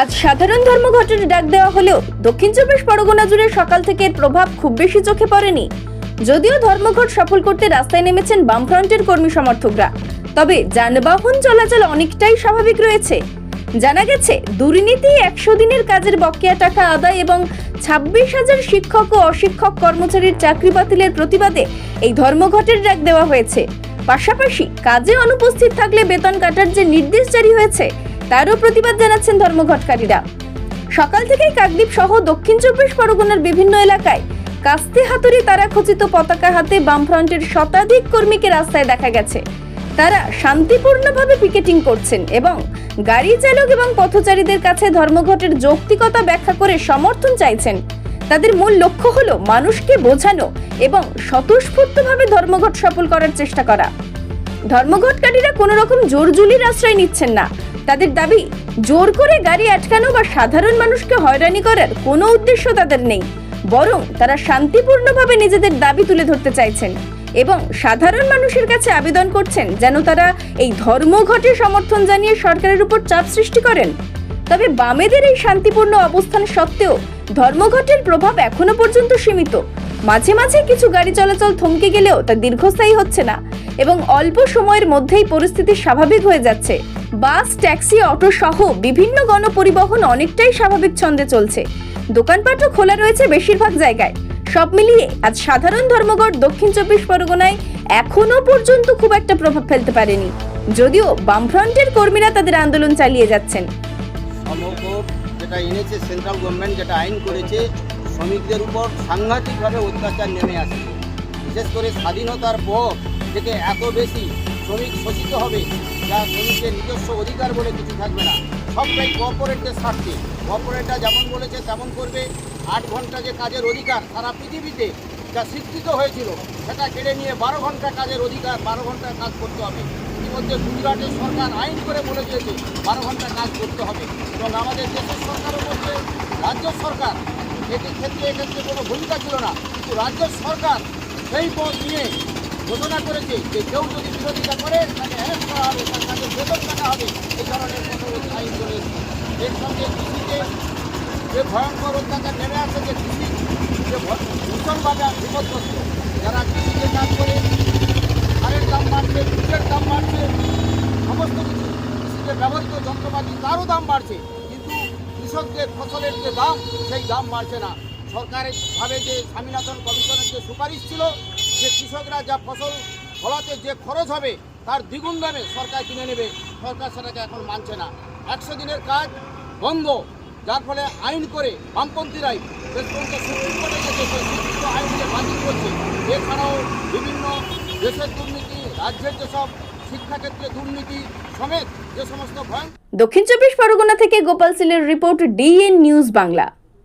আজ সাধারণ ধর্মঘটের ডাক দেওয়া হলেও দক্ষিণ চব্বিশ পরগনা জুড়ে সকাল থেকে এর প্রভাব খুব বেশি চোখে পড়েনি। যদিও ধর্মঘট সফল করতে রাস্তায় নেমেছেন বামফ্রন্টের কর্মী সমর্থকরা, তবে যানবাহন চলাচল অনেকটাই স্বাভাবিক রয়েছে। জানা গেছে, দুর্নীতি একশো দিনের কাজের বকেয়া টাকা আদায় এবং ছাব্বিশ হাজার শিক্ষক ও অশিক্ষক কর্মচারীর চাকরি বাতিলের প্রতিবাদে এই ধর্মঘটের ডাক দেওয়া হয়েছে। পাশাপাশি কাজে অনুপস্থিত থাকলে বেতন কাটার যে নির্দেশ জারি হয়েছে তারও প্রতিবাদ জানাচ্ছেন ধর্মঘটকারীরা। সকাল থেকেই কাকদ্বীপ সহ দক্ষিণ চব্বিশ পরগনার বিভিন্ন এলাকায় কাস্তে হাতুড়ি তারা খচিত পতাকা হাতে বামফ্রন্টের শতাধিক কর্মীকে রাস্তায় দেখা গেছে। তারা শান্তিপূর্ণভাবে পিকেটিং করছেন এবং গাড়ি চালক এবং পথচারীদের কাছে ধর্মঘটের যৌক্তিকতা ব্যাখ্যা করে সমর্থন চাইছেন। তাদের মূল লক্ষ্য হলো মানুষকে বোঝানো এবং স্বতঃস্ফূর্তভাবে ধর্মঘট সফল করার চেষ্টা করা। ধর্মঘটকারীরা কোনো রকম জোরজুলির আশ্রয় নিচ্ছেন না। তাদের দাবি, জোর করে গাড়ি আটকানো বা সাধারণ মানুষকে হয়রানি করার কোনো উদ্দেশ্য তাদের নেই। বরং তারা শান্তিপূর্ণভাবে নিজেদের দাবি তুলে ধরতে চাইছেন এবং সাধারণ মানুষের কাছে আবেদন করছেন যেন তারা এই ধর্মঘটে সমর্থন জানিয়ে সরকারের উপর চাপ সৃষ্টি করেন। তবে বামেদের এই শান্তিপূর্ণ অবস্থান সত্ত্বেও ধর্মঘটের প্রভাব এখনও পর্যন্ত সীমিত। মাঝে মাঝে কিছু গাড়ি চলাচল থমকে গেলেও তা দীর্ঘস্থায়ী হচ্ছে না। এবং অল্প সময়ের মধ্যেই পরিস্থিতি স্বাভাবিক হয়ে যাচ্ছে। বাস, ট্যাক্সি, অটো সহ বিভিন্ন গণপরিবহন অনেকটাই স্বাভাবিক ছন্দে চলছে। দোকানপাটও খোলা রয়েছে বেশিরভাগ জায়গায়। সব মিলিয়ে আজ সাধারণ ধর্মঘট দক্ষিণ চব্বিশ পরগনায় এখনও পর্যন্ত খুব একটা প্রভাব ফেলতে পারেনি। যদিও বামফ্রন্টের কর্মীরা তাদের আন্দোলন চালিয়ে যাচ্ছেন। যেটা এনেছে সেন্ট্রাল গভর্নমেন্ট, যেটা আইন করেছে, শ্রমিকদের উপর সাংঘাতিকভাবে অত্যাচার নেমে আসছে। বিশেষ করে স্বাধীনতার পর থেকে এত বেশি শ্রমিক শোষিত হবে, যা শ্রমিকের নিজস্ব অধিকার বলে কিছু থাকবে না। সবটাই কর্পোরেটদের স্বার্থে। কর্পোরেটরা যেমন বলেছে, তেমন করবে। আট ঘণ্টা যে কাজের অধিকার সারা পৃথিবীতে যা স্বীকৃত হয়েছিল, সেটা কেড়ে নিয়ে বারো ঘণ্টা কাজের অধিকার, বারো ঘণ্টা কাজ করতে হবে। ইতিমধ্যে গুজরাটের সরকার আইন করে বলে দিয়েছে, বারো ঘণ্টা কাজ করতে হবে। এবং আমাদের দেশের সরকারও বলছে, রাজ্য সরকার এটির ক্ষেত্রে এক্ষেত্রে কোনো ভূমিকা ছিল না। কিন্তু রাজ্য সরকার সেই পথ নিয়ে ঘোষণা করেছে যে কেউ যদি বিরোধিতা করে, তাকে অ্যারেস্ট করা হবে, তার কাছে বেতন কাটা হবে এই ধরনের কোনো আইন এসেছে এর সঙ্গে কৃষিতে যে ভয়ঙ্কর অত্যাচার নেমে আসছে যে কৃষি যে ভীষণভাবে বিপদগ্রস্ত, যারা কৃষিতে কাজ করে, সারের দাম বাড়ছে, বীজের দাম বাড়ছে, সমস্ত কিছু কৃষিতে ব্যবহৃত যন্ত্রপাতি তারও দাম বাড়ছে, কিন্তু কৃষকদের ফসলের যে দাম, সেই দাম বাড়ছে না। সরকারের ভাবে যে স্বামীনাথন কমিশনের যে সুপারিশ ছিল যে কৃষকরা যা ফসল ফলাতে যে খরচ হবে, তার দ্বিগুণ দামে সরকার কিনে নেবে। সরকার সেটাকে এখন মানছে না। একশো দিনের কাজ বন্ধ, যার ফলে আইন করে বামপন্থীরাই পর্যন্ত সুপ্রিম কোর্টে গেছে স্বীকৃত আইনকে বাতিল করছে, এছাড়াও বিভিন্ন দেশের দুর্নীতি, রাজ্যের যেসব শিক্ষাক্ষেত্রে দুর্নীতি সমেত যে সমস্ত ভয়ঙ্কর দক্ষিণ চব্বিশ পরগনা থেকে গোপাল সিলের রিপোর্ট ডিএন নিউজ বাংলা।